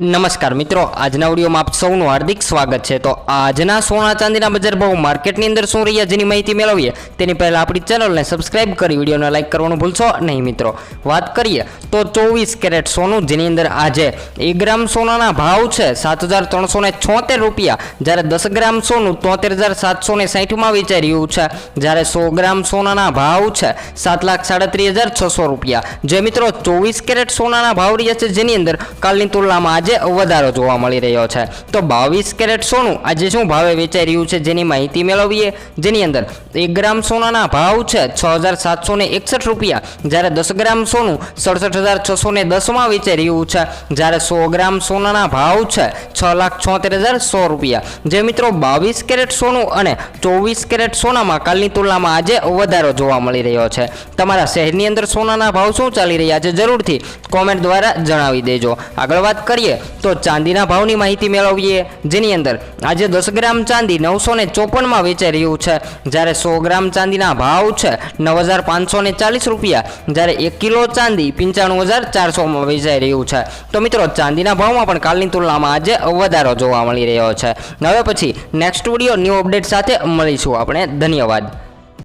નમસ્કાર મિત્રો, આજના વિડીયોમાં આપ સૌનું હાર્દિક સ્વાગત છે. તો આજના સોના ચાંદીના બજાર ભાવ માર્કેટની અંદર શું રહ્યા, જેની માહિતી મેળવીએ, તેની પહેલાં આપણી ચેનલને સબસ્ક્રાઇબ કરી, વિડીયોને લાઇક કરવાનું ભૂલશો નહીં મિત્રો. વાત કરીએ, તો ચોવીસ કેરેટ સોનું, જેની અંદર આજે એક ગ્રામ સોનાના ભાવ છે સાત હજાર ત્રણસો ને છોતેર રૂપિયા. જ્યારે દસ ગ્રામ સોનું તોતેર હજાર સાતસો ને સાહીઠમાં વેચાઈ છે. જ્યારે સો ગ્રામ સોનાના ભાવ છે સાત લાખ સાડત્રીસ હજાર છસો રૂપિયા. જે મિત્રો ચોવીસ કેરેટ સોનાના ભાવ રહ્યા છે, જેની અંદર કાલની તુલનામાં આજે વધારો જોવા મળી રહ્યો છે. તો બાવીસ કેરેટ સોનું આજે શું ભાવે વેચાઈ રહ્યું છે જેની માહિતી મેળવીએ? જેની અંદર એક ગ્રામ સોનાના ભાવ છે છ હજાર સાતસો ને એકસઠ રૂપિયા. જ્યારે દસ ગ્રામ સોનું સડસઠ હજાર છસો ને દસમાં વેચાઈ રહ્યું છે. જ્યારે સો ગ્રામ સોનાના ભાવ છે છ લાખ છોતેર હજાર સો રૂપિયા. જે મિત્રો બાવીસ કેરેટ સોનું અને ચોવીસ કેરેટ સોનામાં કાલની તુલનામાં આજે વધારો જોવા મળી રહ્યો છે. તમારા શહેરની અંદર સોનાના ભાવ શું ચાલી રહ્યા છે જરૂરથી કોમેન્ટ દ્વારા જણાવી દેજો. આગળ વાત કરીએ તો ચાંદીના ભાવની માહિતી મેળવીએ જેની અંદર આજે દસ ગ્રામ ચાંદી નવસો ને ચોપનમાં વેચાઈ રહ્યું છે. જ્યારે સો ગ્રામ ચાંદીના ભાવ છે નવ હજાર પાંચસો ને ચાલીસ રૂપિયા. જ્યારે એક કિલો ચાંદી પંચાણું હજાર ચારસોમાં વેચાઈ રહ્યું છે. તો મિત્રો, ચાંદીના ભાવમાં પણ કાલની તુલનામાં આજે વધારો જોવા મળી રહ્યો છે. હવે પછી નેક્સ્ટ વીડિયો ન્યૂ અપડેટ સાથે મળીશું. આપણે ધન્યવાદ.